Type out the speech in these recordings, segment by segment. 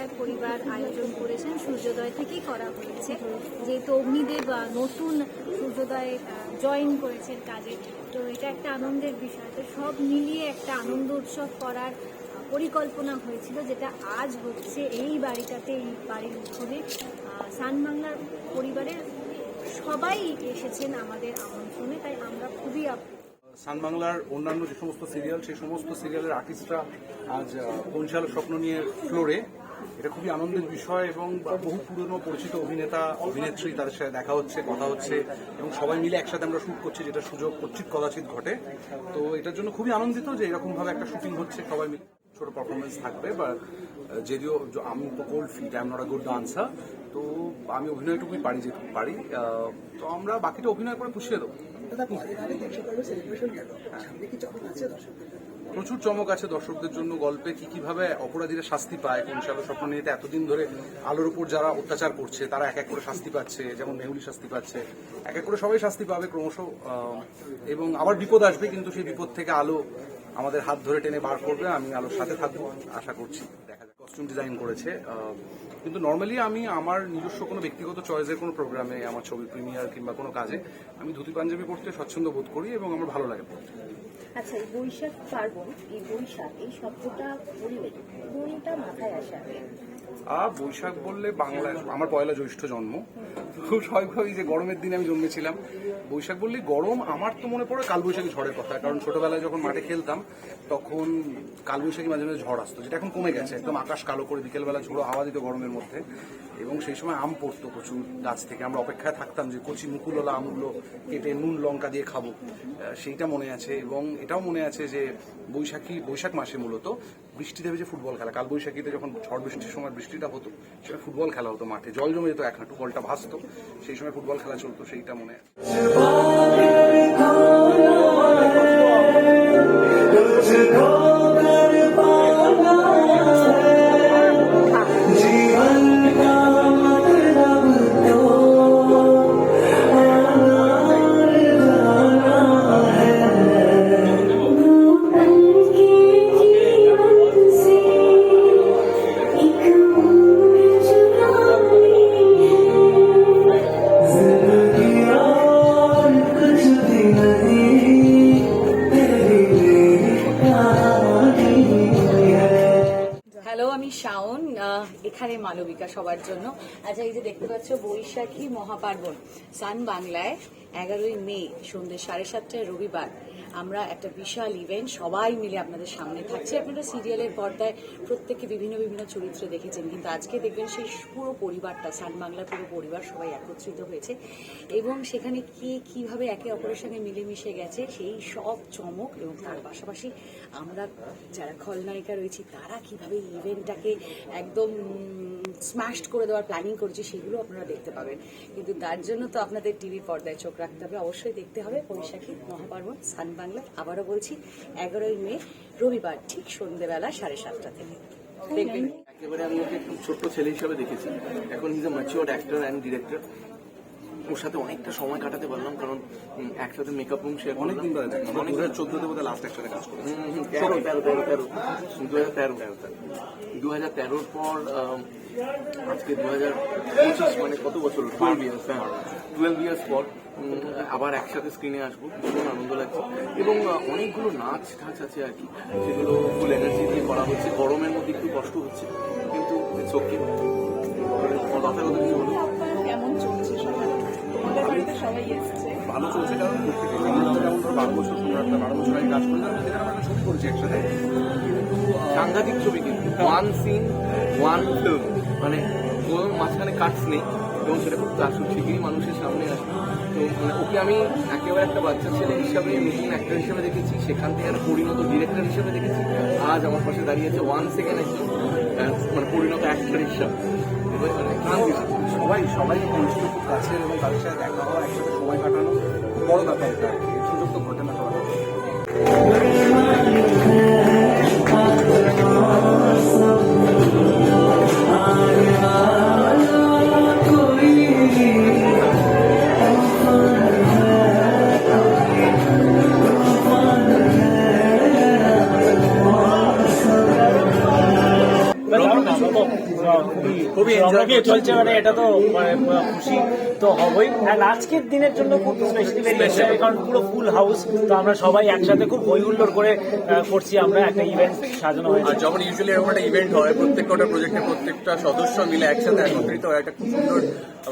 সন্ধ্যায় পরিবার আয়োজন করেছেন, সূর্যোদয় থেকেই করা হয়েছে। যেহেতু অগ্নিদেব নতুন সূর্যোদয়ে জয়েন করেছেন কাজে, তো এটা একটা আনন্দের বিষয়। তো সব মিলিয়ে একটা আনন্দ উৎসব করার পরিকল্পনা হয়েছিল, যেটা আজ হচ্ছে এই বাড়িটাতে, এই বাড়ির উঠোনে। সান বাংলার পরিবারের সবাই এসেছেন আমাদের আমন্ত্রণে, তাই আমরা খুবই সানবাংলার অন্যান্য যে সমস্ত সিরিয়াল সেই সমস্ত সিরিয়ালের আর্টিস্টরা আজ বনশাল স্বপ্ন নিয়ে ফ্লোরে এটা খুবই আনন্দের বিষয় এবং বহু পুরনো পরিচিত অভিনেতা, অভিনেত্রী তাদের সাথে দেখা হচ্ছে, কথা হচ্ছে এবং সবাই মিলে একসাথে আমরা শুট করছি, যেটা সুযোগ কচ্ছিত কদাচিত ঘটে। তো এটার জন্য খুবই আনন্দিত যে এরকম ভাবে একটা শুটিং হচ্ছে, সবাই মিলে ছোট পারফরমেন্স থাকবে বা যদিও আমি তো cold feet I am not a good dancer তো আমি অভিনয়টুকুই পারি যেটুকু পারি তো আমরা বাকিটা অভিনয় করে পুষিয়ে দেবো। প্রচুর চমক আছে দর্শকদের জন্য গল্পে কি কীভাবে অপরাধীরা শাস্তি পায় কোন সালে স্বপ্ন নিয়ে এতদিন ধরে আলোর উপর যারা অত্যাচার করছে তারা এক এক করে শাস্তি পাচ্ছে যেমন মেহুলি শাস্তি পাচ্ছে এক এক করে সবাই শাস্তি পাবে ক্রমশ এবং আবার বিপদ আসবে কিন্তু সেই বিপদ থেকে আলো আমাদের হাত ধরে টেনে বার করবে আমি আলোর সাথে থাকব আশা করছি। কস্টিউম ডিজাইন করেছে কিন্তু নর্মালি আমি আমার নিজস্ব কোনো ব্যক্তিগত চয়েসের কোনো প্রোগ্রামে আমার ছবি প্রিমিয়ার কিংবা কোনো কাজে আমি ধুতি পাঞ্জাবি পড়তে স্বচ্ছন্দ বোধ করি এবং আমার ভালো লাগে পড়তে আচ্ছা এই বৈশাখ পার্বণ এই বৈশাখ এই শব্দটা বললে কোনটা মাথায় আসে? আ বৈশাখ বললে বাংলায় আমার পয়লা জ্যৈষ্ঠ জন্ম। তো স্বাভাবিকভাবেই যে গরমের দিনে আমি জন্মেছিলাম বৈশাখ বললি গরম, আমার তো মনে পড়ে কালবৈশাখী ঝড়ের কথা। কারণ ছোটবেলায় যখন মাঠে খেলতাম, তখন কালবৈশাখী মাঝে মাঝে ঝড় আসতো, যেটা এখন কমে গেছে। একদম আকাশ কালো করে বিকেলবেলা ঝোড়ো হাওয়া দিত গরমের মধ্যে। এবং সেই সময় আম পড়তো প্রচুর গাছ থেকে। আমরা অপেক্ষায় থাকতাম যে কচি মুকুলওয়ালা আমগুলো কেটে নুন, লঙ্কা দিয়ে খাব। সেইটা মনে আছে। এবং এটাও মনে আছে যে বৈশাখী, বৈশাখ মাসে মূলত বৃষ্টি বৃষ্টিতে যে ফুটবল খেলা। কাল বৈশাখীতে যখন ঝড় বৃষ্টির সময় বৃষ্টিটা হতো, সেটা ফুটবল খেলা হতো মাঠে। জল জমে যেত এক হাঁটু, বলটা ভাসতো। সেই সময় ফুটবল খেলা চলতো, সেইটা মনে আছে। Hare Hare আমি শাওন এখানে মালবিকা সবার জন্য। আচ্ছা এই যে দেখতে পাচ্ছ বৈশাখী মহাপার্বণ, সান বাংলায় এগারোই মে, সন্ধ্যে সাড়ে সাতটায় রবিবার। আমরা একটা বিশাল ইভেন্ট সবাই মিলে আপনাদের সামনে থাকছি। আপনারা সিরিয়ালের পর্দায় প্রত্যেককে বিভিন্ন বিভিন্ন চরিত্রে দেখেছেন, কিন্তু আজকে দেখবেন সেই পুরো পরিবারটা, সান বাংলার পুরো পরিবার সবাই একত্রিত হয়েছে। এবং সেখানে কি কীভাবে একে অপরের সঙ্গে মিলেমিশে গেছে, সেই সব চমক এবং তার পাশাপাশি আমরা যারা খলনায়িকা রয়েছি, তারা কীভাবে ইভেন্টটাকে একদম স্ম্যাশড করে দেওয়ার প্ল্যানিং করেছে সেগুলো আপনারা দেখতে পাবেন। কিন্তু তার জন্য তো আপনাদের টিভি পর্দায় চোখ রাখতে হবে অবশ্যই দেখতে হবে। বৈশাখী মহাপার্বণ সান বাংলা আবারও বলছি এগারোই মে রবিবার ঠিক সন্ধ্যেবেলা সাড়ে সাতটা থেকে। দেখবেন। একেবারে আমি ওকে খুব ছোট্ট ছেলে হিসাবে দেখেছি। এখন he's a mature actor and director ওর সাথে অনেকটা সময় কাটাতে পারলাম কারণ একসাথে মেকআপ রুম শেয়ার অনেকদিন ধরে দেখি। অনেক হাজার চোদ্দতে বোধহয় লাস্ট একসাথে কাজ করেছি। তেরো তেরো তেরো তেরো দু হাজার তেরো। দু হাজার তেরোর পর আজকে দু হাজার পঁচিশ মানে কত বছর? টুয়েলভ ইয়ার্স হ্যাঁ। টুয়েলভ ইয়ার্স পর আবার একসাথে স্ক্রিনে আসব। ভীষণ আনন্দ লাগছে। এবং অনেকগুলো নাচ টাচ আছে আর কি। যেগুলো ফুল এনার্জি দিয়ে করা হচ্ছে। গরমের মধ্যে একটু কষ্ট হচ্ছে কিন্তু ইটস ওকে কথা কথা কিছু হলো কেমন চলছে সবাই ভালো চলছে কারণ প্রত্যেকে যেমন ধরো বারো বছর তোমরা একটা বারো বছর আগে কাজ করে যাবে সেখানে আমরা ছবি করেছি একসাথে। কিন্তু সাংঘাতিক ছবি কিন্তু। ওয়ান সিন ওয়ান ফিল্ম মানে কোনো মাঝখানে কাটস নেই এবং সেটা খুব দাসু ঠিকই মানুষের সামনে আসে। তো মানে ওকে আমি একেবারে একটা বাচ্চা ছেলে হিসাবে নতুন অ্যাক্টর হিসাবে দেখেছি, সেখান থেকে একটা পরিণত ডিরেক্টর হিসাবে দেখেছি। আজ আমার পাশে দাঁড়িয়েছে ওয়ান সেকেন্ড একজন মানে পরিণত অ্যাক্টর হিসাবে। মানে। সবাই সবাই পরিচিত খুব কাছের এবং তাদের সাথে দেখা হওয়া একসাথে সময় কাটানো বড় ব্যাপার। খুবই জমকে চলছে মানে এটা তো মানে, খুশি তো হবই। আর আজকের দিনের জন্য খুব স্পেশালি বেরিয়েছে কারণ পুরো ফুল হাউস তো আমরা সবাই একসাথে খুব হই হুল্লোড় করে করছি আমরা একটা ইভেন্ট সাজানো হয়েছে। যখন ইউজুয়ালি এরকম একটা ইভেন্ট হয় প্রত্যেকটা প্রজেক্টে প্রত্যেকটা সদস্য মিলে একসাথে একত্রিত হয় একটা খুব সুন্দর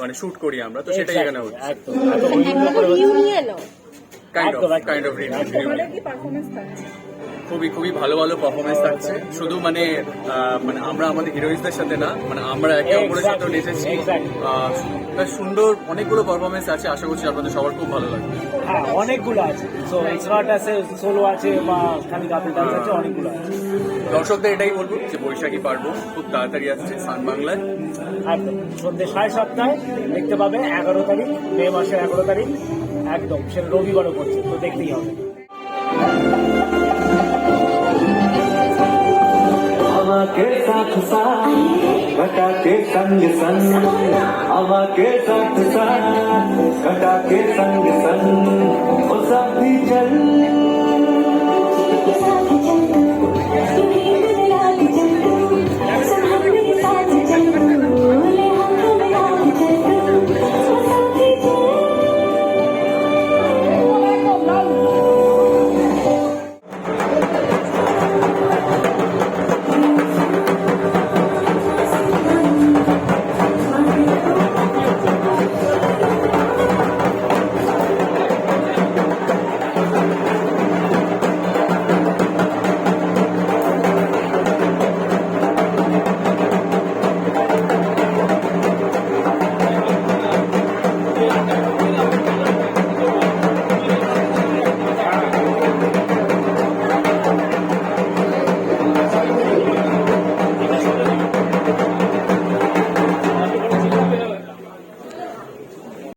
মানে শুট করি আমরা। তো সেটাই এখানে হচ্ছে। একদম। Kind of. কাইন্ড অফ খুবই খুবই ভালো ভালো পারফরমেন্স থাকছে। শুধু মানে মানে আমরা আমাদের হিরোইনদের সাথে না মানে আমরা একে অপরের সাথে নেচেছি। সুন্দর অনেকগুলো পারফরমেন্স আছে আশা করছি আপনাদের সবার খুব ভালো লাগবে। হ্যাঁ অনেকগুলো আছে। সো আছে সোলো আছে বা খালি কাপল ডান্স আছে অনেকগুলো আছে। দর্শকদের এটাই বলব যে বৈশাখী পারব খুব তাড়াতাড়ি আসছে সান বাংলায়। একদম। সন্ধ্যে সাড়ে সাতটায় দেখতে পাবে এগারো তারিখ মে মাসের এগারো তারিখ। একদম সেটা রবিবারও পড়ছে তো দেখতেই হবে। हवा के साथ साथ घटा के संग संग हवा के साथ साथ घटा के संग संग वो साथी चल